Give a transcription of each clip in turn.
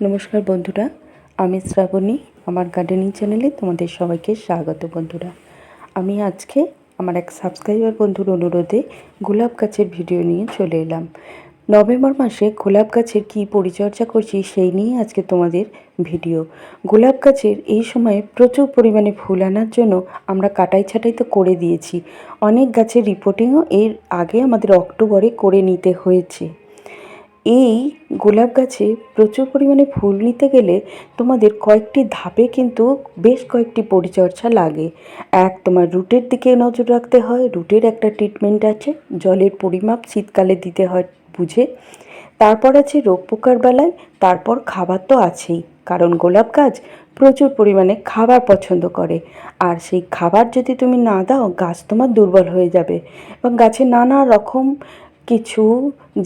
নমস্কার বন্ধুরা, আমি শ্রাবণী, আমার গার্ডেনিং চ্যানেলে তোমাদের সবাইকে স্বাগত বন্ধুরা। আমি আজকে আমার এক সাবস্ক্রাইবার বন্ধুর অনুরোধে গোলাপ গাছের ভিডিও নিয়ে চলে এলাম। নভেম্বর মাসে গোলাপ গাছের কী পরিচর্যা করছি সেই নিয়ে আজকে তোমাদের ভিডিও গোলাপ গাছের এই সময়ে প্রচুর পরিমাণে ফুল আনার জন্য আমরা কাটাই ছাটাই তো করে দিয়েছি। অনেক গাছের রিপোর্টিংও এর আগে আমাদের অক্টোবরে করে নিতে হয়েছে। এই গোলাপ গাছে প্রচুর পরিমাণে ফুল নিতে গেলে তোমাদের কয়েকটি ধাপে কিন্তু বেশ কয়েকটি পরিচর্যা লাগে। এক, তোমার রুটের দিকে নজর রাখতে হয়। রুটের একটা ট্রিটমেন্ট আছে, জলের পরিমাপ শীতকালে দিতে হয় বুঝে। তারপর আছে রোগ পোকার বেলায়, তারপর খাবার তো আছেই। কারণ গোলাপ গাছ প্রচুর পরিমাণে খাবার পছন্দ করে। আর সেই খাবার যদি তুমি না দাও, গাছ তোমার দুর্বল হয়ে যাবে। এবং গাছে নানা রকম কিছু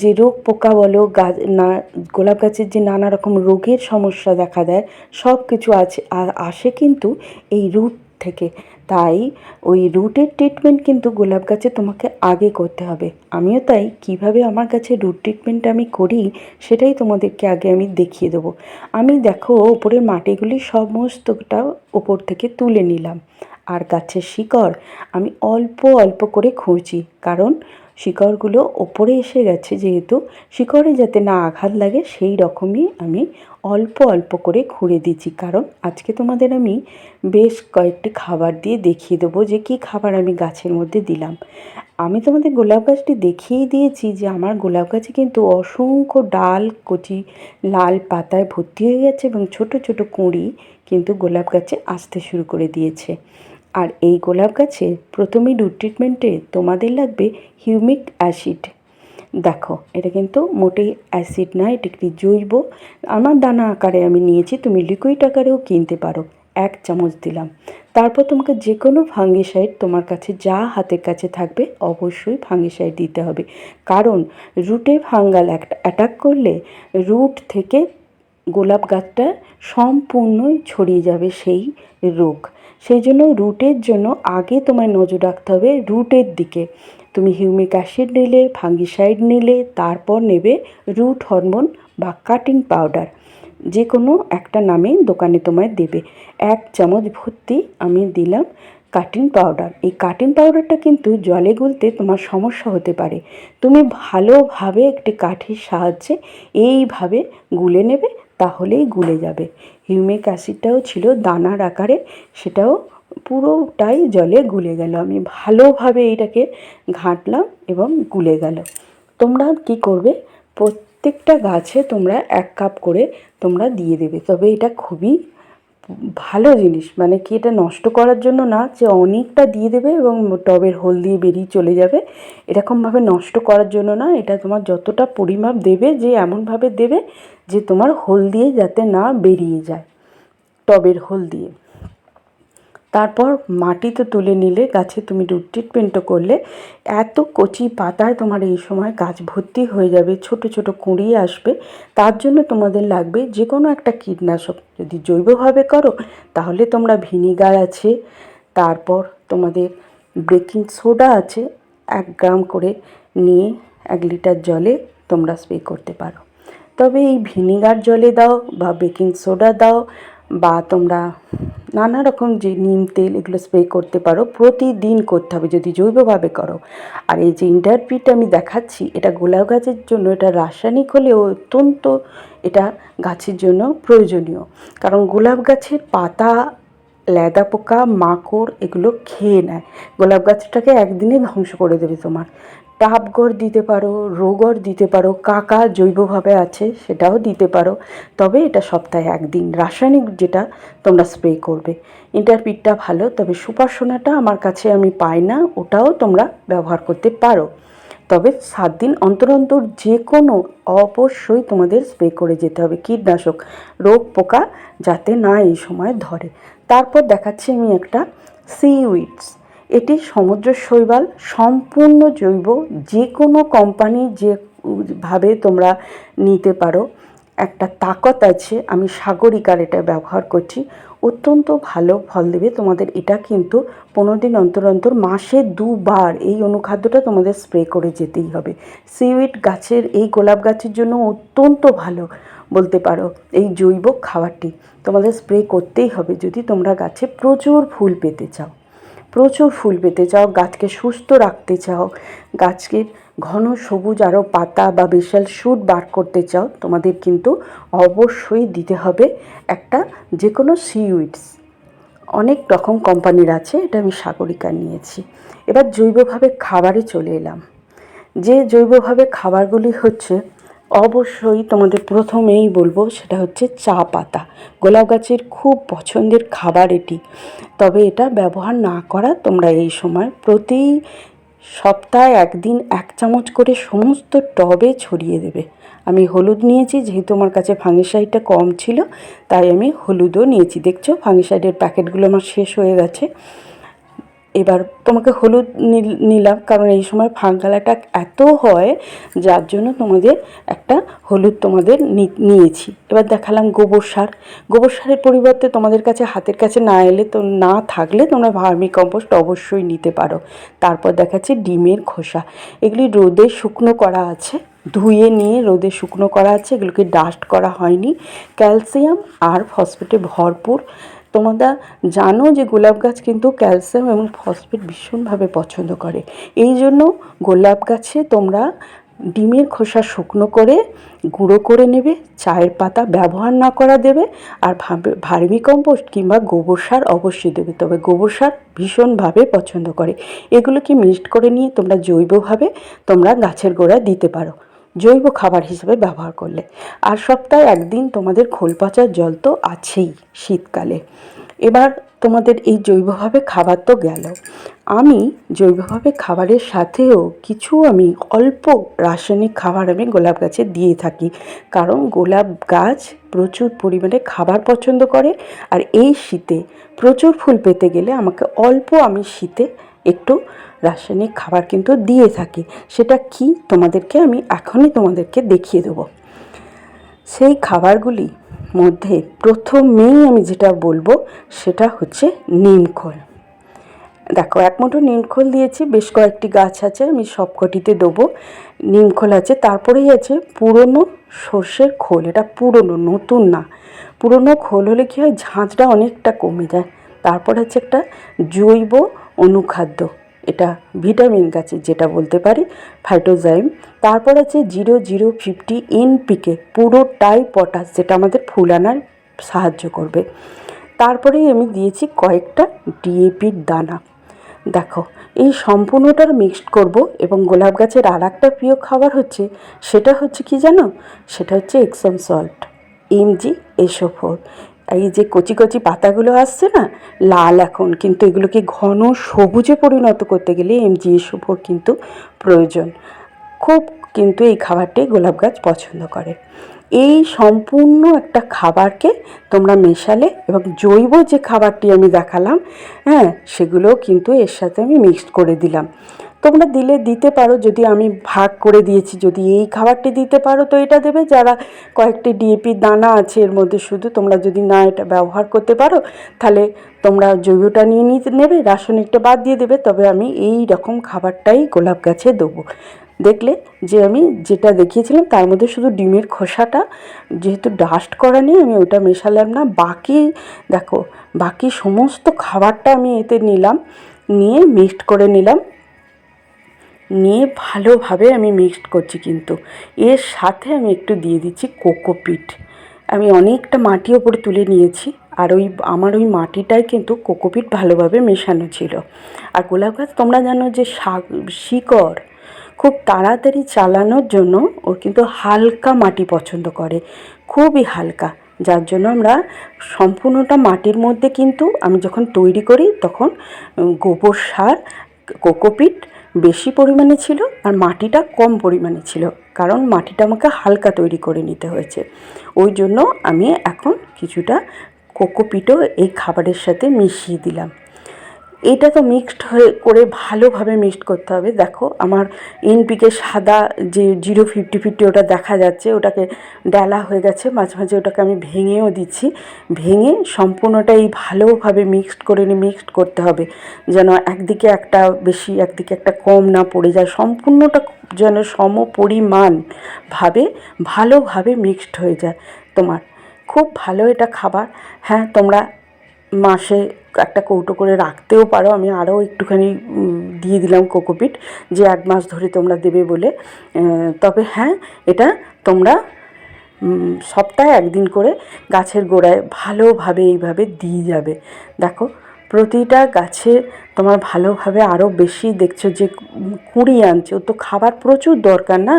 যে রোগ পোকা বলো গাছ না, গোলাপ গাছের যে নানা রকম রোগের সমস্যা দেখা দেয়, সব কিছু আছে আসে কিন্তু এই রুট থেকে। তাই ওই রুটের ট্রিটমেন্ট কিন্তু গোলাপ গাছে তোমাকে আগে করতে হবে। আমিও তাই কীভাবে আমার কাছে রুট ট্রিটমেন্ট আমি করি, সেটাই তোমাদেরকে আগে আমি দেখিয়ে দেবো। আমি দেখো ওপরের মাটিগুলি সমস্তটা ওপর থেকে তুলে নিলাম। আর গাছের শিকড় আমি অল্প অল্প করে খুঁড়ছি। কারণ শিকড়গুলো ওপরে এসে গেছে যেহেতু শিকড়ে যাতে না আঘাত লাগে, সেই রকমই আমি অল্প অল্প করে খুঁড়ে দিচ্ছি। কারণ আজকে তোমাদের আমি বেশ কয়েকটি খাবার দিয়ে দেখিয়ে দেবো যে কী খাবার আমি গাছের মধ্যে দিলাম। আমি তোমাদের গোলাপ গাছটি দেখিয়েই দিয়েছি যে আমার গোলাপ গাছে কিন্তু অসংখ্য ডাল, কচি, লাল পাতায় ভর্তি হয়ে গেছে এবং ছোট ছোট কুঁড়ি কিন্তু গোলাপ গাছে আসতে শুরু করে দিয়েছে। আর এই গোলাপ গাছে প্রথমেই রুট ট্রিটমেন্টে তোমাদের লাগবে হিউমিক অ্যাসিড দেখো, এটা কিন্তু মোটেই অ্যাসিড না, এটা একটি জৈব। আমার দানা আকারে আমি নিয়েছি, তুমি লিকুইড আকারেও কিনতে পারো। এক চামচ দিলাম। তারপর তোমাকে যে কোনো ফাঙ্গিসাইড তোমার কাছে যা হাতের কাছে থাকবে অবশ্যই ফাঙ্গিসাইড দিতে হবে। কারণ রুটে ফাঙ্গাল অ্যাটাক করলে রুট থেকে গোলাপ গাছটা সম্পূর্ণই ছড়িয়ে যাবে সেই রোগ। সেই জন্য রুটের জন্য আগে তোমায় নজর রাখতে হবে রুটের দিকে। তুমি হিউমিক অ্যাসিড নিলে, ফাঙ্গিসাইড নিলে, তারপর নেবে রুট হরমোন বা কাটিং পাউডার। যে কোনো একটা নামে দোকানে তোমায় দেবে। এক চামচ ভর্তি আমি দিলাম কাটিং পাউডার। এই কাটিং পাউডারটা কিন্তু জলে গুলতে তোমার সমস্যা হতে পারে। তুমি ভালোভাবে একটি কাঠির সাহায্যে এইভাবে গুলে নেবে তাহলেই গুলে যাবে। হিউমিক অ্যাসিডটাও ছিল দানার আকারে, সেটাও পুরোটাই জলে গুলে গেল। আমি ভালোভাবে এটাকে ঘাঁটলাম এবং গুলে গেল। তোমরা কি করবে? প্রত্যেকটা গাছে তোমরা এক কাপ করে তোমরা দিয়ে দেবে। তবে এটা খুবই ভালো জিনিস মানে কি এটা নষ্ট করার জন্য না, যে অনেকটা দিয়ে দেবে এবং টবের হোল দিয়ে বেরিয়ে চলে যাবে। এরকমভাবে নষ্ট করার জন্য না, এটা তোমার যতটা পরিমাপ দেবে, যে এমনভাবে দেবে, যে তোমার হোল দিয়ে যাতে না বেরিয়ে যায়, টবের হোল দিয়ে। তারপর মাটি তো তুলে নিলে গাছে তুমি রুট ট্রিটমেন্টও করলে এত কচি পাতায় তোমার এই সময় গাছ ভর্তি হয়ে যাবে, ছোট ছোট কুঁড়ি আসবে, তার জন্য তোমাদের লাগবে যে কোনো একটা কীটনাশক। যদি জৈবভাবে করো, তাহলে তোমরা ভিনিগার আছে, তারপর তোমাদের বেকিং সোডা আছে, এক গ্রাম করে নিয়ে এক লিটার জলে তোমরা স্প্রে করতে পারো। তবে এই ভিনিগার জলে দাও বা বেকিং সোডা দাও বা তোমরা নানা রকম যে নিম তেল এগুলো স্প্রে করতে পারো, প্রতিদিন করতে হবে যদি জৈবভাবে করো। আর এই যে ইন্টারপিট আমি দেখাচ্ছি, এটা গোলাপ গাছের জন্য, এটা রাসায়নিক হলেও অত্যন্ত এটা গাছের জন্য প্রয়োজনীয়। কারণ গোলাপ গাছের পাতা ল্যাদা পোকা, মাকড় এগুলো খেয়ে নেয়। গোলাপ গাছটাকে একদিনে ধ্বংস করে দেবে তোমার। টাবগড় দিতে পারো, রোগর দিতে পারো, কাকা জৈবভাবে আছে সেটাও দিতে পারো। তবে এটা সপ্তাহে একদিন, রাসায়নিক যেটা তোমরা স্প্রে করবে। ইন্টারপিটটা ভালো, তবে সুপার সোনাটা আমার কাছে আমি পাই না, ওটাও তোমরা ব্যবহার করতে পারো। তবে সাত দিন অন্তর অন্তর যে কোনো অবশ্যই তোমাদের স্প্রে করে যেতে হবে, কীটনাশক, রোগ পোকা যাতে না এই সময় ধরে। তারপর দেখাচ্ছি আমি একটা সি উইডস এটি সমুদ্র শৈবাল, সম্পূর্ণ জৈব যে কোনো কোম্পানি যে ভাবে তোমরা নিতে পারো। একটা তাকত আছে, আমি সাগরিকার এটা ব্যবহার করছি। অত্যন্ত ভালো ফল দেবে তোমাদের। এটা কিন্তু পনেরো দিন অন্তর অন্তর, মাসে দুবার এই অনুখাদ্যটা তোমাদের স্প্রে করে যেতেই হবে। সিউইড গাছের, এই গোলাপ গাছের জন্য অত্যন্ত ভালো বলতে পারো এই জৈব খাবারটি। তোমাদের স্প্রে করতেই হবে যদি তোমরা গাছে প্রচুর ফুল পেতে চাও। প্রচুর ফুল পেতে চাও, গাছকে সুস্থ রাখতে চাও, গাছকে ঘন সবুজ আরও পাতা বা বিশাল শুট বার করতে চাও, তোমাদের কিন্তু অবশ্যই দিতে হবে একটা যে কোনো সিউইডস অনেক রকম কোম্পানির আছে, এটা আমি সাগরিকা নিয়েছি। এবার জৈবভাবে খাবারে চলে এলাম। যে জৈবভাবে খাবারগুলি হচ্ছে অবশ্যই তোমাদের প্রথমেই বলব, সেটা হচ্ছে চা পাতা। গোলাপ গাছের খুব পছন্দের খাবার এটি। তবে এটা ব্যবহার না করা তোমরা এই সময় প্রতি সপ্তাহে একদিন এক চামচ করে সমস্ত টবে ছড়িয়ে দেবে। আমি হলুদ নিয়েছি, যেহেতু আমার কাছে ফাঙ্গিসাইডটা কম ছিল, তাই আমি হলুদও নিয়েছি। দেখছ ফাঙ্গিসাইডের প্যাকেটগুলো আমার শেষ হয়ে গেছে। এবার তোমাকে হলুদ নিলাম, কারণ এই সময় ফাঙ্গালাটা এত হয় যার জন্য তোমাদের একটা হলুদ তোমাদের নিয়েছি। এবার দেখালাম গোবর সার। গোবর সারের পরিবর্তে তোমাদের কাছে, হাতের কাছে না এলে তো, না থাকলে তোমরা ভার্মি কম্পোস্ট অবশ্যই নিতে পারো। তারপর দেখাচ্ছি ডিমের খোসা। এগুলি রোদে শুকনো করা আছে, ধুয়ে নিয়ে রোদে শুকনো করা আছে। এগুলোকে ডাস্ট করা হয়নি। ক্যালসিয়াম আর ফসফেটে ভরপুর তোমরা জানো যে গোলাপ গাছ কিন্তু ক্যালসিয়াম এবং ফসফেট ভীষণভাবে পছন্দ করে। এই জন্য গোলাপ গাছে তোমরা ডিমের খোসা শুকনো করে, গুঁড়ো করে নেবে, চায়ের পাতা ব্যবহার না করা দেবে, আর ভার্মি কম্পোস্ট কিংবা গোবর সার অবশ্যই দেবে। তবে গোবর সার ভীষণভাবে পছন্দ করে। এগুলোকে মিক্সড করে নিয়ে তোমরা জৈবভাবে তোমরা গাছের গোড়া দিতে পারো। জৈব খাবার হিসেবে ব্যবহার করলে। আর সপ্তাহে একদিন তোমাদের খোল পচার জল তো আছেই শীতকালে। এবার তোমাদের এই জৈবভাবে খাবার তো গেল। আমি জৈবভাবে খাবারের সাথেও কিছু আমি অল্প রাসায়নিক খাবার আমি গোলাপ গাছে দিয়ে থাকি। কারণ গোলাপ গাছ প্রচুর পরিমাণে খাবার পছন্দ করে। আর এই শীতে প্রচুর ফুল পেতে গেলে আমাকে অল্প আমি শীতে একটু রাসায়নিক খাবার কিন্তু দিয়ে থাকি। সেটা কি? তোমাদেরকে আমি এখনই তোমাদেরকে দেখিয়ে দেবো। সেই খাবারগুলি মধ্যে প্রথমেই আমি যেটা বলব, সেটা হচ্ছে নিমখোল দেখো, এক মুঠো নিমখোল দিয়েছি, বেশ কয়েকটি গাছ আছে, আমি সবকটিতে দেবো। নিমখোল আছে, তারপরেই আছে পুরনো সর্ষের খোল। এটা পুরনো, নতুন না। পুরনো খোল হলে কী হয়? ঝাঁঝটা অনেকটা কমে যায়। তারপর হচ্ছে একটা জৈব অনুখাদ্য। এটা ভিটামিন গাছের যেটা বলতে পারি ফাইটোজাইম তারপর আছে জিরো জিরো ফিফটি এনপিকে পুরোটাই পটাশ, যেটা আমাদের ফুল আনার সাহায্য করবে। তারপরেই আমি দিয়েছি কয়েকটা ডিএপির দানা। দেখো, এই সম্পূর্ণটার মিক্সড করব এবং গোলাপ গাছের আর একটা প্রিয় খাবার হচ্ছে, সেটা হচ্ছে কি জানো? সেটা হচ্ছে Epsom salt MG SO four এই যে কচি কচি পাতাগুলো আসছে না, লাল এখন, কিন্তু এগুলোকে ঘন সবুজে পরিণত করতে গেলে এমজিএস উপর কিন্তু প্রয়োজন। খুব কিন্তু এই খাবারটি গোলাপ গাছ পছন্দ করে। এই সম্পূর্ণ একটা খাবারকে তোমরা মেশালে এবং জৈব যে খাবারটি আমি দেখালাম হ্যাঁ সেগুলোও কিন্তু এর সাথে আমি মিক্সড করে দিলাম। তোমরা দিলে দিতে পারো, যদি আমি ভাগ করে দিয়েছি, যদি এই খাবারটি দিতে পারো, তো এটা দেবে। যারা কয়েকটি ডিএপি দানা আছে, এর মধ্যে শুধু তোমরা যদি না এটা ব্যবহার করতে পারো, তাহলে তোমরা জৈবটা নিয়ে নিতে, নেবে, রাসায়নিকটা বাদ দিয়ে দেবে, তবে আমি এই রকম খাবারটাই গোলাপ গাছে দেবো। দেখলে যে আমি যেটা দেখিয়েছিলাম, তার মধ্যে শুধু ডিমের খোসাটা, যেহেতু ডাস্ট করা নেই, আমি ওটা মেশালাম না। বাকি, দেখো, বাকি সমস্ত খাবারটা আমি এতে নিলাম, নিয়ে মিক্সড করে নিলাম। নিয়ে ভালোভাবে আমি মিক্সড করছি কিন্তু। এর সাথে আমি একটু দিয়ে দিচ্ছি কোকোপিট আমি অনেকটা মাটি ওপরে তুলে নিয়েছি, আর ওই, আমার ওই মাটিটাই কিন্তু কোকোপিট ভালোভাবে মেশানো ছিল। আর গোলাপ গাছ তোমরা জানো যে শাক, শিকড় খুব তাড়াতাড়ি চালানোর জন্য ওর কিন্তু হালকা মাটি পছন্দ করে, খুবই হালকা। যার জন্য আমরা সম্পূর্ণটা মাটির মধ্যে কিন্তু আমি যখন তৈরি করি তখন গোবর সার কোকোপিট বেশি পরিমাণে ছিল আর মাটিটা কম পরিমাণে ছিল, কারণ মাটিটা আমাকে হালকা তৈরি করে নিতে হয়েছে। ওই জন্য আমি এখন কিছুটা কোকোপিটও এই খাবারের সাথে মিশিয়ে দিলাম। এটা তো মিক্সড হয়ে করে ভালোভাবে মিক্সড করতে হবে। দেখো, আমার এনপিকে সাদা যে জিরো ফিফটি ফিফটি ওটা দেখা যাচ্ছে, ওটাকে ডালা হয়ে গেছে। মাঝে মাঝে ওটাকে আমি ভেঙেও দিচ্ছি। ভেঙে সম্পূর্ণটাই ভালোভাবে মিক্সড করে নিয়ে মিক্সড করতে হবে। যেন একদিকে একটা বেশি, একদিকে একটা কম না পড়ে যায়। সম্পূর্ণটা যেন সম পরিমাণভাবে ভালোভাবে মিক্সড হয়ে যায়। তোমার খুব ভালো এটা খাবার। হ্যাঁ তোমরা মাসে একটা কৌটো করে রাখতেও পারো। আমি আরও একটুখানি দিয়ে দিলাম কোকোপিট যে এক মাস ধরে তোমরা দেবে বলে। তবে হ্যাঁ এটা তোমরা সপ্তাহে একদিন করে গাছের গোড়ায় ভালোভাবে এইভাবে দিয়ে যাবে। দেখো, প্রতিটা গাছে তোমার ভালোভাবে আরও বেশি দেখছ যে কুঁড়ি আনছে। ওর তো খাবার প্রচুর দরকার না?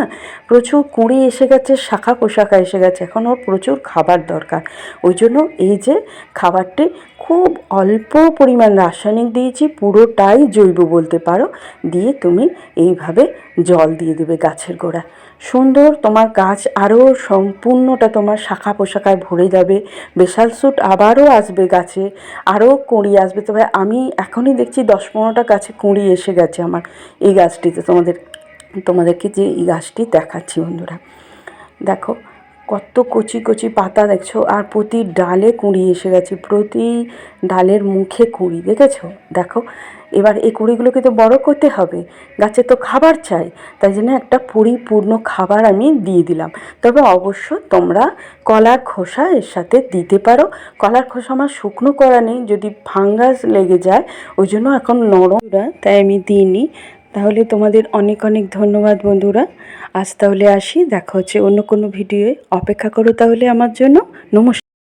প্রচুর কুঁড়ি এসে গেছে, শাখা পোশাকা এসে গেছে। এখন ওর প্রচুর খাবার দরকার। ওই জন্য এই যে খাবারটি খুব অল্প পরিমাণ রাসায়নিক দিয়েছি, পুরোটাই জৈব বলতে পারো। দিয়ে তুমি এইভাবে জল দিয়ে দেবে গাছের গোড়া সুন্দর তোমার গাছ আরও সম্পূর্ণটা তোমার শাখা পোশাকায় ভরে যাবে। বেশাল স্যুট আবারও আসবে গাছে, আরও কুঁড়ি আসবে। তবে আমি এখনই দেখছি দশ পনেরোটা গাছে কুঁড়ি এসে গেছে আমার এই গাছটিতে। তোমাদের, তোমাদেরকে যে এই গাছটি দেখাচ্ছি বন্ধুরা। দেখো কত কচি কচি পাতা দেখছ, আর প্রতি ডালে কুঁড়ি এসে গেছে, প্রতি ডালের মুখে কুঁড়ি, দেখেছ? দেখো, এবার এই কুঁড়িগুলোকে তো বড় করতে হবে, গাছে তো খাবার চাই, তাই জন্য একটা পরিপূর্ণ খাবার আমি দিয়ে দিলাম। তবে অবশ্য তোমরা কলার খোসা এর সাথে দিতে পারো, কলার খোসা আমার শুকনো করা নেই, যদি ফাঙ্গাস লেগে যায়, ওই জন্য এখন নরম, তাই আমি দিইনি। তাহলে তোমাদের অনেক অনেক ধন্যবাদ বন্ধুরা। আজ তাহলে আসি, দেখা হচ্ছে অন্য কোনো ভিডিওয়ে। অপেক্ষা করো তাহলে আমার জন্য। নমস্কার।